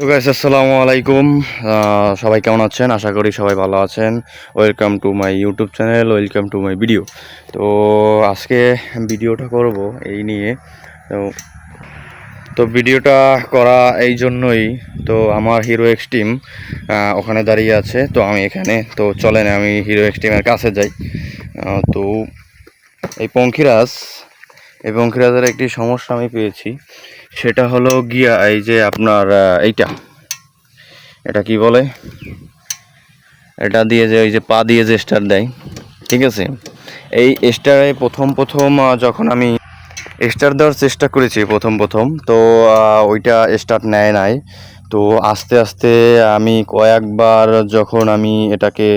তো গাইস আসসালামু আলাইকুম। সবাই কেমন আছেন? আশা করি সবাই ভালো আছেন। Welcome to my YouTube channel welcome to my video তো আজকে ভিডিওটা করব এই নিয়ে। তো তো ভিডিওটা করা এই জন্যই। তো আমার হিরো এক্সট্রিম ওখানে দাঁড়িয়ে আছে। তো আমি এখানে। তো চলেন, আমি হিরো এক্সট্রিমের কাছে যাই। তো এই পঙ্খিরাজ এই পঙ্খিরাজের একটি সমস্যা আমি পেয়েছি। সেটা হলো গিয়া এই যে আপনার এইটা। এটা কি বলে? এটা দিয়ে যে ওই যে পা দিয়ে যে স্টার দেয়, ঠিক আছে? এই স্টারে প্রথম প্রথম যখন আমি স্টার দেওয়ার চেষ্টা করেছি প্রথম প্রথম, তো ওইটা স্টার নেয় নাই। তো আস্তে আস্তে আমি কয়েকবার যখন আমি এটাকে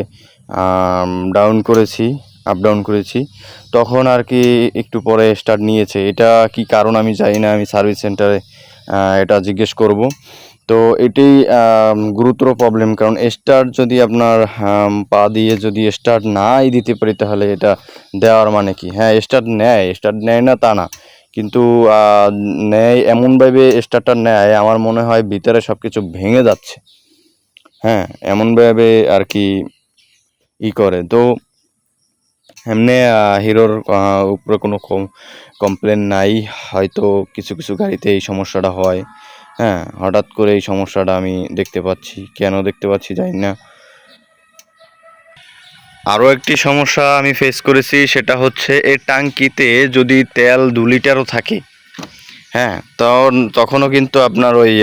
ডাউন করেছি আপ ডাউন করেছি। তখন আর কি একটু পরে স্টার্ট নিয়েছে। এটা কি কারণ আমি জানি না আমি সার্ভিস সেন্টারে এটা জিজ্ঞেস করব। তো আম, গুরুতর প্রবলেম কারণ স্টার্ট যদি আপনার পা দিয়ে যদি স্টার্ট নাই দিতে পারি তাহলে এটা দেওয়ার মানে কি? হ্যাঁ স্টার্ট নেয়। স্টার্ট নেয় না তা না। কিন্তু নেয় এমনভাবে স্টার্টটা নেয় আমার মনে হয় ভিতরে সব কিছু ভেঙে যাচ্ছে। হ্যাঁ এমনভাবে আর কি ই করে। তো এমনি হিরোর উপরে কোনো কমপ্লেন নাই। হয়তো কিছু কিছু গাড়িতে এই সমস্যাটা হয়। হ্যাঁ হঠাৎ করে এই সমস্যাটা আমি দেখতে পাচ্ছি। কেন দেখতে পাচ্ছি জানি না। আরও একটি সমস্যা আমি ফেস করেছি, সেটা হচ্ছে এই টাঙ্কিতে যদি তেল দু লিটারও থাকে হ্যাঁ তখন, তখনও কিন্তু আপনার ওই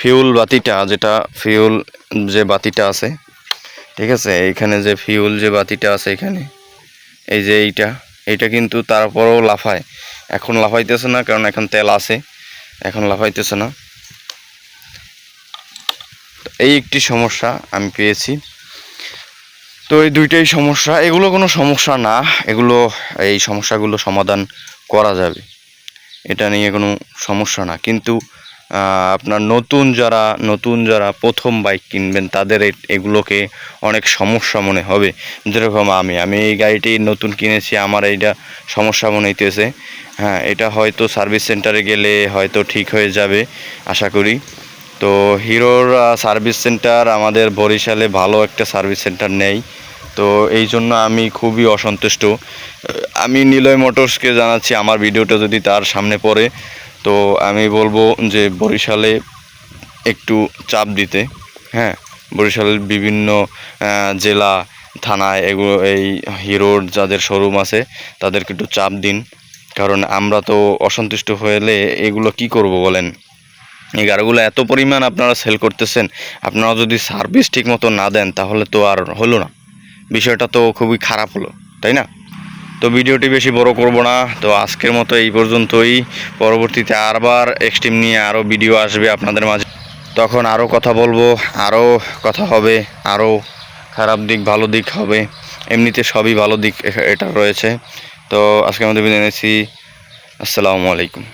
ফিউল বাতিটা, যেটা ফিউল যে বাতিটা আছে ঠিক আছে? এইখানে যে ফিউল যে বাতিটা আছে এখানে, এই যে এইটা এইটা কিন্তু তারপরেও লাফায়। এখন লাফাইতেছে না, কারণ এখন তেল আছে। এখন লাফাইতেছে না। এই একটি সমস্যা আমি পেয়েছি। তো এই দুইটাই সমস্যা। এগুলো কোনো সমস্যা না। এগুলো, এই সমস্যাগুলো সমাধান করা যাবে। এটা নিয়ে কোনো সমস্যা না। কিন্তু আপনার নতুন যারা নতুন যারা প্রথম বাইক কিনবেন, তাদের এগুলোকে অনেক সমস্যা মনে হবে। যেরকম আমি আমি এই গাড়িটি নতুন কিনেছি, আমার এইটা সমস্যা মনে হইতেছে। হ্যাঁ এটা হয়তো সার্ভিস সেন্টারে গেলে হয়তো ঠিক হয়ে যাবে, আশা করি। তো হিরোর সার্ভিস সেন্টার আমাদের বরিশালে ভালো একটা সার্ভিস সেন্টার নেই। তো এই জন্য আমি খুবই অসন্তুষ্ট। আমি নিলয় মোটরসকে জানাচ্ছি, আমার ভিডিওটা যদি তার সামনে পড়ে তো আমি বলব যে বরিশালে একটু চাপ দিতে হ্যাঁ? বরিশালের বিভিন্ন জেলা, থানায় এগুলো এই হিরোর যাদের শোরুম আছে, তাদেরকে একটু চাপ দিন। কারণ আমরা তো অসন্তুষ্ট হলে এগুলো কি করব বলেন? এই গাড়িগুলো এত পরিমাণ আপনারা সেল করতেছেন, আপনারা যদি সার্ভিস ঠিক মতো না দেন, তাহলে তো আর হলো না। বিষয়টা তো খুবই খারাপ হলো, তাই না? তো ভিডিওটি বেশি বড় করব না। তো আজকের মতো এই পর্যন্তই। পরবর্তীতে আরবার এক্সট্রিম নিয়ে আরও ভিডিও আসবে আপনাদের মাঝে। তখন আরও কথা বলব আরও কথা হবে আরও খারাপ দিক, ভালো দিক হবে। এমনিতে সবই ভালো দিক এটা রয়েছে। তো আজকের মধ্যে বিদায় নিচ্ছি। আসসালামু আলাইকুম।